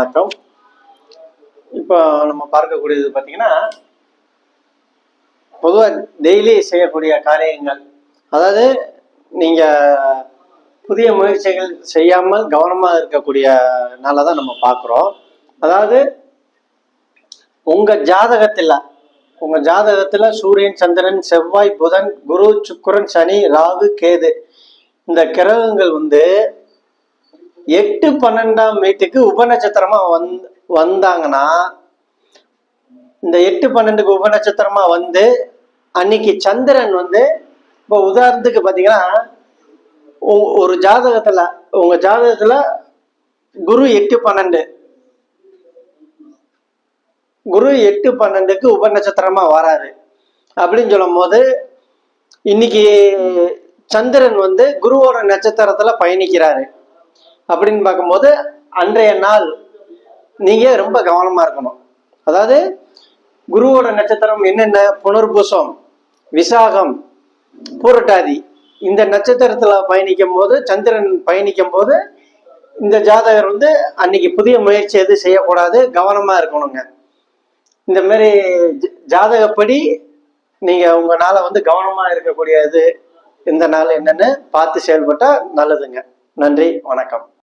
வணக்கம். இப்போ நம்ம பார்க்கக்கூடியது பார்த்தீங்கன்னா பொதுவாக டெய்லி செய்யக்கூடிய காரியங்கள். அதாவது நீங்கள் புதிய முயற்சிகள் செய்யாமல் கவனமாக இருக்கக்கூடிய நாளாக தான் நம்ம பார்க்குறோம். அதாவது உங்கள் ஜாதகத்தில் உங்கள் ஜாதகத்தில் சூரியன் சந்திரன் செவ்வாய் புதன் குரு சுக்கிரன் சனி ராகு கேது இந்த கிரகங்கள் வந்து எட்டு பன்னெண்டாம் வீட்டுக்கு உபநட்சத்திரமா வந் வந்தாங்கன்னா இந்த எட்டு பன்னெண்டுக்கு உபநட்சத்திரமா வந்து அன்னைக்கு சந்திரன் வந்து இப்போ உதாரணத்துக்கு பார்த்தீங்கன்னா ஒ- ஒரு ஜாதகத்துல உங்க ஜாதகத்துல குரு எட்டு பன்னெண்டு. குரு எட்டு பன்னெண்டுக்கு உபநட்சத்திரமா வராரு. அப்படின்னு சொல்லும் போது இன்னைக்கு சந்திரன் வந்து குருவோட நட்சத்திரத்துல பயணிக்கிறாரு. அப்படின்னு பார்க்கும்போது அன்றைய நாள் நீங்க ரொம்ப கவனமா இருக்கணும். அதாவது குருவோட நட்சத்திரம் என்னென்ன? புனர்பூசம் விசாகம் பூரட்டாதி. இந்த நட்சத்திரத்துல பயணிக்கும் போது சந்திரன் பயணிக்கும் போது இந்த ஜாதகர் வந்து அன்னைக்கு புதிய முயற்சி எதுவும் செய்யக்கூடாது கவனமா இருக்கணுங்க. இந்த மாதிரி ஜ- ஜாதகப்படி நீங்க உங்க நாளை வந்து கவனமா இருக்கக்கூடியது இந்த நாள் என்னன்னு பார்த்து செயல்பட்டா நல்லதுங்க. நன்றி வணக்கம்.